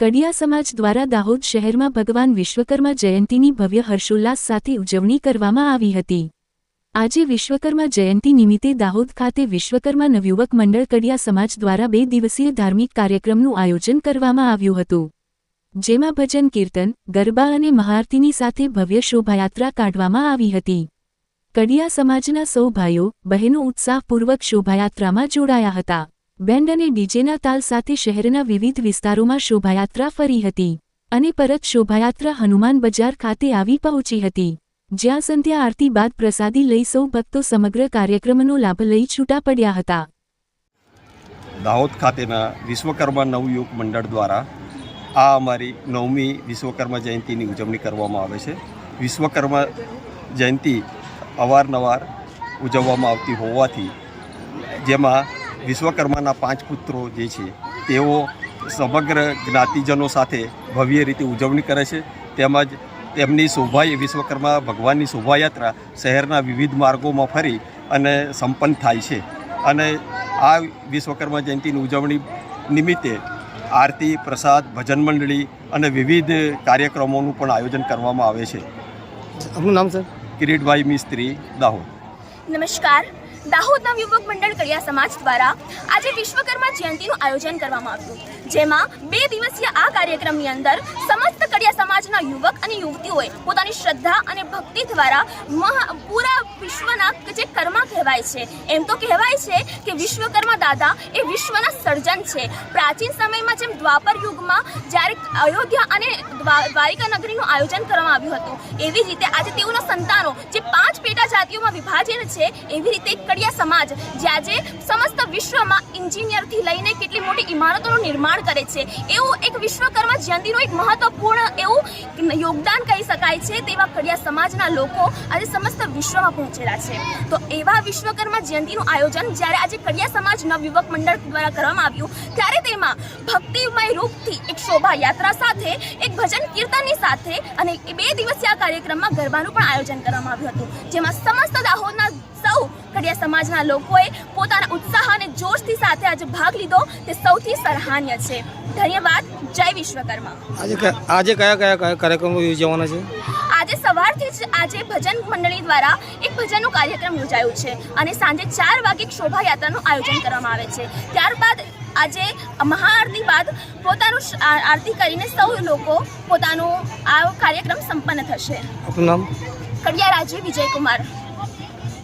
કડિયા સમાજ દ્વારા દાહોદ શહેરમાં ભગવાન વિશ્વકર્મા જયંતીની ભવ્ય હર્ષોલ્લાસ સાથે ઉજવણી કરવામાં આવી હતી. આજે વિશ્વકર્મા જયંતી નિમિત્તે દાહોદ ખાતે વિશ્વકર્મા નવયુવક મંડળ કડિયા સમાજ દ્વારા બે દિવસીય ધાર્મિક કાર્યક્રમનું આયોજન કરવામાં આવ્યું હતું. જેમાં ભજન કીર્તન, ગરબા અને મહાઆરતીની સાથે ભવ્ય શોભાયાત્રા કાઢવામાં આવી હતી. કડિયા સમાજના સૌ ભાઈઓ, બહેનો ઉત્સાહપૂર્વક શોભાયાત્રામાં જોડાયા હતા. બેન્ડ અને ડીજેના તાલ સાથે શહેરના વિવિધ વિસ્તારોમાં શોભાયાત્રા ફરી હતી અને પરત શોભાયાત્રા હનુમાન બજાર ખાતે આવી પહોંચી હતી, જ્યાં સંધ્યા આરતી બાદ પ્રસાદી લઈ સૌ ભક્તો સમગ્ર કાર્યક્રમનો લાભ લઈ છૂટા પડ્યા હતા. દાહોદ ખાતેના વિશ્વકર્મા નવયુગ મંડળ દ્વારા આ અમારી નવમી વિશ્વકર્મા જયંતીની ઉજવણી કરવામાં આવે છે. વિશ્વકર્મા જયંતી અવારનવાર ઉજવવામાં આવતી હોવાથી જેમાં વિશ્વકર્માના પાંચ પુત્રો જે છે તેઓ સમગ્ર જ્ઞાતિજનો સાથે ભવ્ય રીતે ઉજવણી કરે છે. તેમજ તેમની શોભા વિશ્વકર્મા ભગવાનની શોભાયાત્રા શહેરના વિવિધ માર્ગોમાં ફરી અને સંપન્ન થાય છે. અને આ વિશ્વકર્મા જયંતીની ઉજવણી નિમિત્તે આરતી પ્રસાદ ભજન મંડળી અને વિવિધ કાર્યક્રમોનું પણ આયોજન કરવામાં આવે છે. આપનું નામ સર? કિરીટભાઈ મિસ્ત્રી દાહોદ. નમસ્કાર. દાહોદના યુવક મંડળ કડિયા સમાજ દ્વારા આજે વિશ્વકર્મા જયંતિનું આયોજન કરવામાં આવ્યું, જેમાં બે દિવસીય આ કાર્યક્રમની અંદર સમસ્ત કડિયા સમાજના યુવક અને યુવતીઓએ પોતાની શ્રદ્ધા અને ભક્તિ દ્વારા પૂરા વિશ્વના જે કર્મા કહેવાય છે. એમ તો કહેવાય છે કે વિશ્વકર્મા દાદા એ વિશ્વના સર્જન છે. પ્રાચીન સમયમાં જેમ દ્વાપર યુગમાં જ્યારે અયોધ્યા અને દ્વા- દ્વારિકા નગરીનું આયોજન કરવામાં આવ્યું હતું, એવી રીતે આજે તેઓના સંતાનો જે પાંચ પેટા જાતિઓમાં વિભાજન છે, એવી રીતે કડિયા સમાજ જે આજે સમસ્ત વિશ્વમાં ઇન્જિનિયરથી લઈને કેટલી મોટી ઇમારતોનું નિર્માણ કરે છે. એવું એક વિશ્વકર્મા જયંતિનું એક મહત્વપૂર્ણ એવું યોગદાન કહી શકાય છે તેવા કડિયા સમાજના લોકો આજે સમસ્ત વિશ્વમાં પહોંચેલા છે. તો એવા વિશ્વકર્મા જયંતિનું આયોજન જ્યારે આજે કડિયા સમાજ નવયુવક મંડળ દ્વારા કરવામાં આવ્યું, ત્યારે તેમાં ભક્તિમય રૂપથી એક શોભાયાત્રા સાથે, એક ભજન કીર્તનની સાથે અને બે દિવસીય કાર્યક્રમમાં ગરબાનું પણ આયોજન કરવામાં આવ્યું હતું. જેમાં સમસ્ત દાહોદના સૌ કડિયા સમાજના લોકોએ પોતાના ઉત્સાહ અને જોશથી સાથે આજે ભાગ લીધો. તે સૌથી સરાહનીય છે. ધન્યવાદ. જય વિશ્વકર્મા. આજે આજે કયા કયા કાર્યક્રમો યોજવાના છે? આજે સવારથી જ આજે ભજન મંડળી દ્વારા એક ભજનનો કાર્યક્રમ યોજાયો છે અને સાંજે ચાર વાગે એક શોભાયાત્રાનું આયોજન કરવામાં આવે છે. ત્યારબાદ આજે મહાઆરતી બાદ પોતાનું આરતી કરીને સૌ લોકો પોતાનું આ કાર્યક્રમ સંપન્ન થશે. આપનું નામ? કડિયા રાજુ વિજયકુમાર.